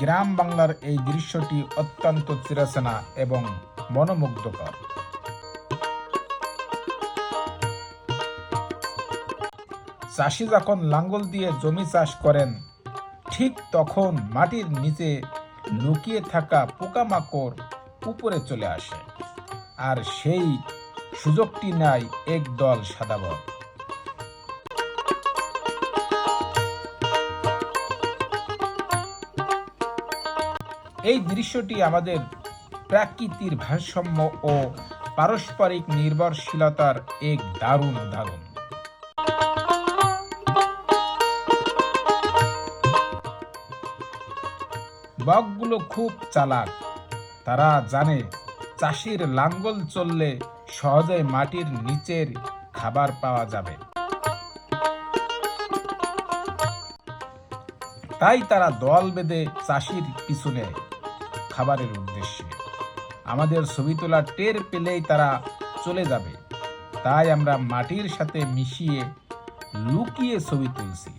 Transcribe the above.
গ্রাম বাংলার এই দৃশ্যটি অত্যন্ত চিরাচেনা এবং মনোমুগ্ধকর। চাষি যখন লাঙ্গল দিয়ে জমি চাষ করেন, ঠিক তখন মাটির নিচে লুকিয়ে থাকা পোকামাকড় উপরে চলে আসে। আর সেই সুযোগটি নেয় একদল সাদাবক এই দৃশ্যটি আমাদের প্রাকৃতির ভারসাম্য ও পারস্পরিক নির্ভরশীলতার এক দারুণ উদাহরণ। বকগুলো খুব চালাক। তারা জানে চাষির লাঙ্গল চললে সহজে মাটির নিচের খাবার পাওয়া যাবে। তাই তারা দল বেঁধে চাষির পিছনে খাবারের উদ্দেশ্যে। আমাদের ছবি তোলা টের পেলেই তারা চলে যাবে। তাই আমরা মাটির সাথে মিশিয়ে লুকিয়ে ছবি তুলছি।